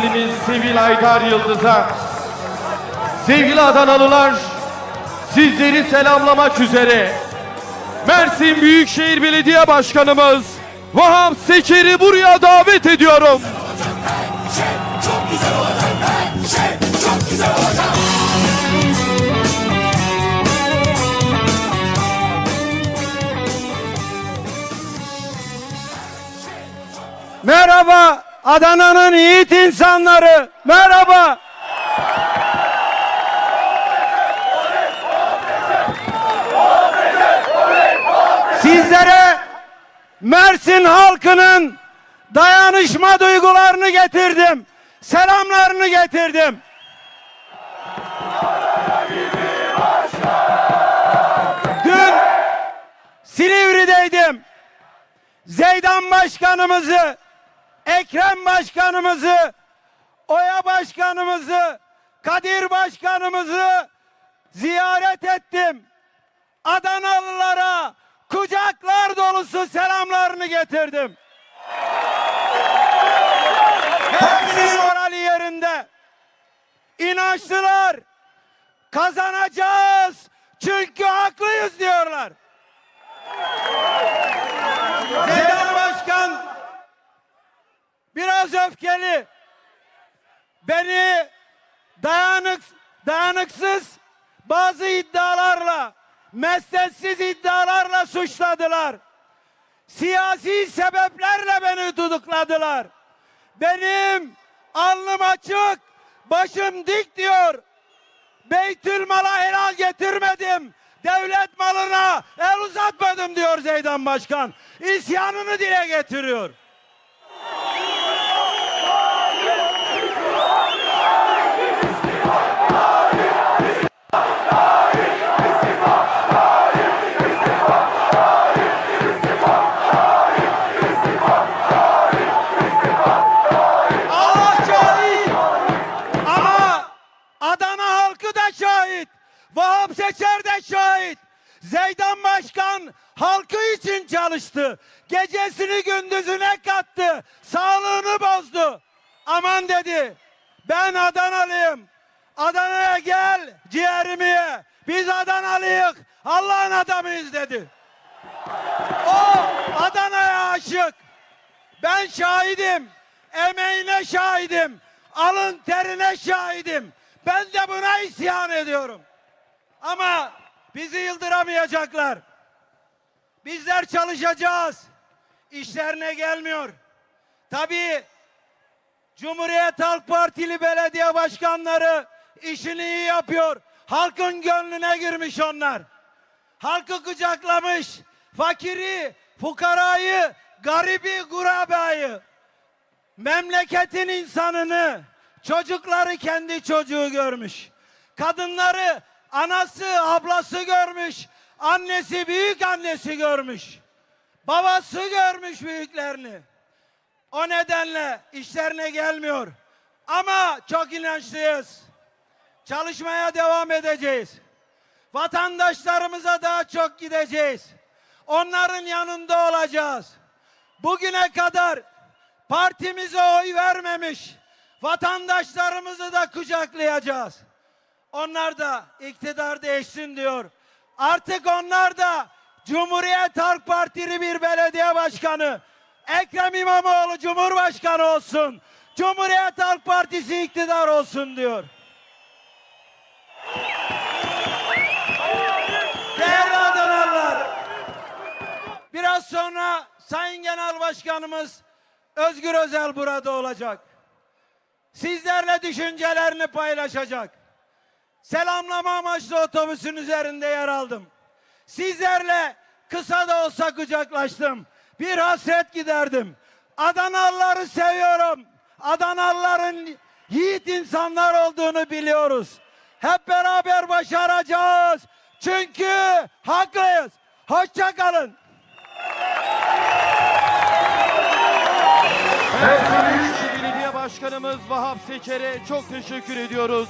Vekilimiz Sevil Aydar Yıldız'a, sevgili Adanalılar, sizleri selamlamak üzere Mersin Büyükşehir Belediye Başkanımız Vahap Seker'i buraya davet ediyorum. Merhaba Adana'nın yiğit insanları. Merhaba. Sizlere Mersin halkının dayanışma duygularını getirdim. Selamlarını getirdim. Dün Silivri'deydim. Zeydan Başkanımızı, Ekrem Başkanımızı, Oya Başkanımızı, Kadir Başkanımızı ziyaret ettim. Adanalılara kucaklar dolusu selamlarını getirdim. Hepsinin morali yerinde. İnançlılar kazanacağız çünkü haklıyız diyorlar. Zeydan Başkan biraz öfkeli. Beni dayanık, dayanıksız bazı iddialarla, mesnetsiz iddialarla suçladılar. Siyasi sebeplerle beni tutukladılar. Benim alnım açık, başım dik diyor. Beytül mala helal getirmedim. Devlet malına el uzatmadım diyor Zeydan Başkan. İsyanını dile getiriyor. Şahit. Vahap Seçer de şahit. Zeydan Başkan halkı için çalıştı. Gecesini gündüzüne kattı. Sağlığını bozdu. Aman dedi. Ben Adanalıyım. Adana'ya gel ciğerimi ye. Biz Adanalıyık. Allah'ın adamıyız dedi. O Adana'ya aşık. Ben şahidim. Emeğine şahidim. Alın terine şahidim. Ben de buna isyan ediyorum. Ama bizi yıldıramayacaklar. Bizler çalışacağız. İşlerine gelmiyor. Tabii Cumhuriyet Halk Partili belediye başkanları işini iyi yapıyor. Halkın gönlüne girmiş onlar. Halkı kucaklamış. Fakiri, fukarayı, garibi, gurabayı. Memleketin insanını, çocukları kendi çocuğu görmüş. Kadınları anası, ablası görmüş. Annesi, büyük annesi görmüş. Babası görmüş büyüklerini. O nedenle işlerine gelmiyor. Ama çok inançlıyız. Çalışmaya devam edeceğiz. Vatandaşlarımıza daha çok gideceğiz. Onların yanında olacağız. Bugüne kadar partimize oy vermemiş vatandaşlarımızı da kucaklayacağız. Onlar da iktidar değişsin diyor. Artık onlar da Cumhuriyet Halk Partili bir belediye başkanı Ekrem İmamoğlu Cumhurbaşkanı olsun. Cumhuriyet Halk Partisi iktidar olsun diyor. Değerli Adanalılar, biraz sonra Sayın Genel Başkanımız Özgür Özel burada olacak. Sizlerle düşüncelerini paylaşacak. Selamlama amaçlı otobüsün üzerinde yer aldım. Sizlerle kısa da olsa kucaklaştım. Bir hasret giderdim. Adanalıları seviyorum. Adanalıların yiğit insanlar olduğunu biliyoruz. Hep beraber başaracağız. Çünkü haklıyız. Hoşça kalın. Belediye Başkanımız Vahap Seker'e çok teşekkür ediyoruz.